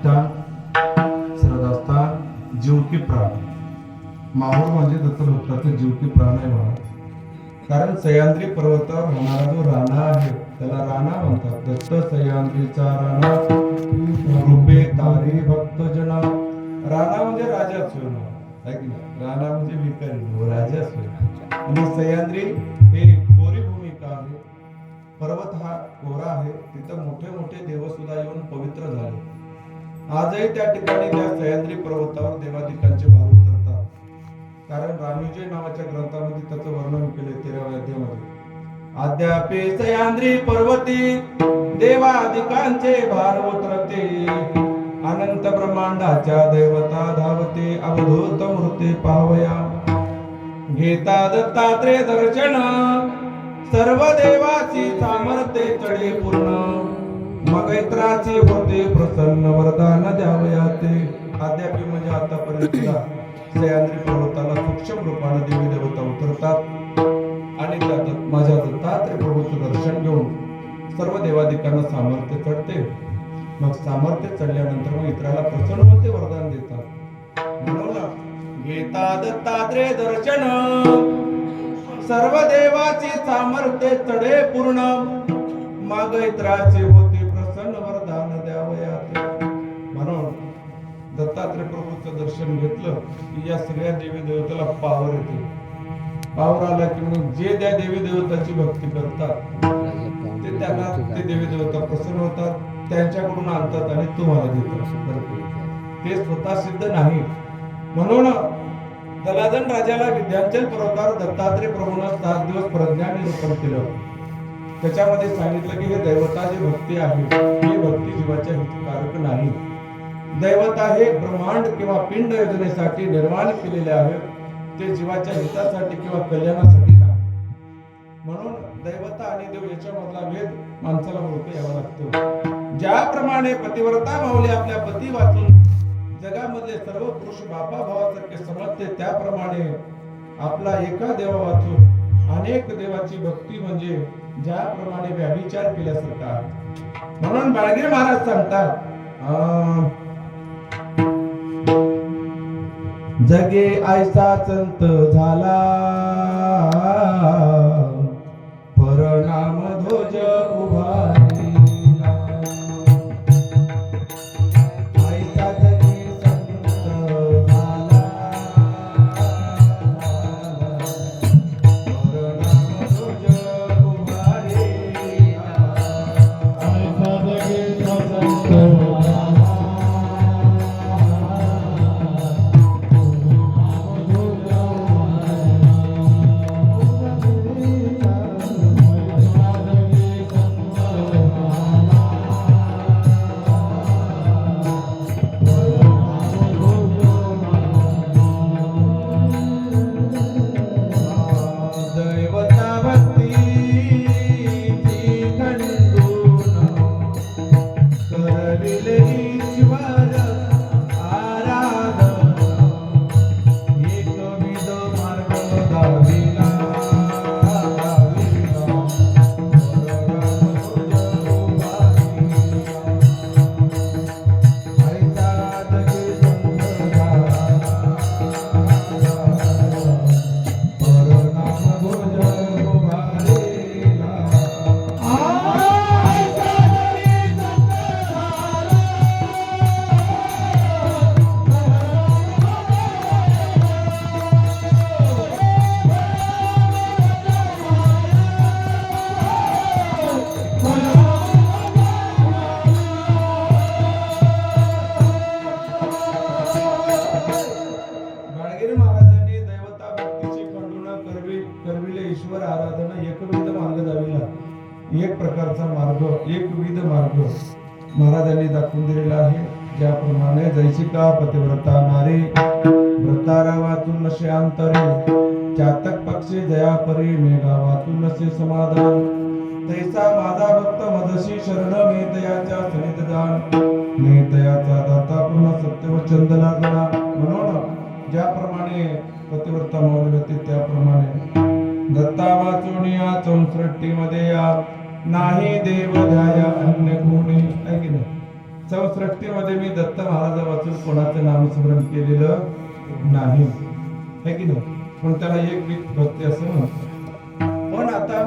अधिष्ठान श्रद्धास्था जीव की प्राण. माहूर म्हणजे दत्तभक्ताचं जीव की प्राण आहे म्हणा कारण सह्याद्री पर्वतावर होणारा जो राणा आहे त्याला राणा म्हणतात. दत्त सह्याद्रीचा राणा. रूपे तारे भक्त जना. राणा म्हणजे राजा स्वयं राणा म्हणजे विकारी राजा स्वयं आणि सह्याद्री हे कोरी भूमिका आहे. पर्वत हा कोरा आहे. तिथं मोठे मोठे देव सुद्धा येऊन पवित्र झाले. आजही त्या ठिकाणी त्या सह्याद्री पर्वतावर देवाधिकांचे भार उतरतात. कारण रामीजय नावाच्या ग्रंथामध्ये त्याचं वर्णन केले तेराव्या अध्यायामध्ये. अद्यापि सह्याद्री पर्वती देवादिकांचे भार उतरते. अनंत ब्रह्मांडाच्या दैवता धावते अवधूत मृते पावया. घेता दत्तात्रेय दर्शन सर्व देवाची सामर्थ्य चढे पूर्ण मगैत्राचे होते प्रसन्न वरदान द्यावया ते म्हणजे आतापर्यंत सह्याद्री पर्वताला सूक्ष्म रूपाने देवी देवता उतरतात. आणि त्या दत्त- माझ्या दत्तात्रे प्रभूचं दर्शन घेऊन सर्व देवाधिकांना सामर्थ्य चढते. मग सामर्थ्य चढल्यानंतर मग इतराला प्रसन्न होते वरदान देतात. म्हणून घेता दत्तात्रे दर्शन. सर्व देवाची सामर्थ्य चढे पूर्ण. मग इतराचे होते दत्तात्रय प्रभूचं दर्शन घेतलं की या सगळ्या देवी देवतेला पावर येते. पावर आला की मग जे त्या देवी देवताची भक्ती करतात ते त्यांना ते देवी देवता प्रसन्न होतात त्यांच्याकडून आणतात आणि तुम्हाला देतात. ते स्वतः सिद्ध नाही. म्हणून दलादन राजाला विद्यांचल पर्वतावर दत्तात्रय प्रभूनं सात दिवस प्रज्ञा निरूपण केलं. त्याच्यामध्ये सांगितलं की हे दैवताची भक्ती आहे. ही भक्ती जीवाच्या हितकारक नाही. दैवता हे ब्रह्मांड किंवा पिंड योजनेसाठी निर्माण केलेले आहे ते जीवाच्या हितासाठी किंवा कल्याणासाठी नाही. म्हणून दैवता आणि देव याच्यामधला भेद माणसाला ओळखू यावा लागतो. ज्याप्रमाणे पतिव्रता माऊली आपल्या पती वाचून जगामधले सर्व पुरुष बापा भावासारखे समजते त्याप्रमाणे आपला एका देवा वाचून अनेक देवाची भक्ती म्हणजे ज्याप्रमाणे व्याभिचार केल्यासारखा म्हणून बाळगे महाराज सांगतात जगे ऐसा संत झाला. ईश्वर आराधना एकविध मार्ग दाविला एक प्रकारचा मार्ग एकविध मार्ग. महाराजांनी दाखवून दिलेला आहे. ज्याप्रमाणे जैसी का पतिव्रता नारे व्रतारा वाचून नसे अंतरे चातक पक्षी जया परी मेघा वाचून नसे समाधान. तैसा माझा भक्त मदशी शरण मी दयाच्या सनिध दान. मी दयाचा दाता पुन्हा सत्य व चंदना गणा म्हणून ज्याप्रमाणे पतिव्रता मावली होती त्याप्रमाणे दत्ता वाचून या चौसष्टी मध्ये या. नाही देव ध्याया अन्य कोणी. आहे की नाही? चौसष्टीमध्ये मी दत्त महाराजा वाचून कोणाचं नामस्मरण केलेलं नाही. है की नाही? पण त्याला एक वीक भक्ती असं म्हणतात. पण आता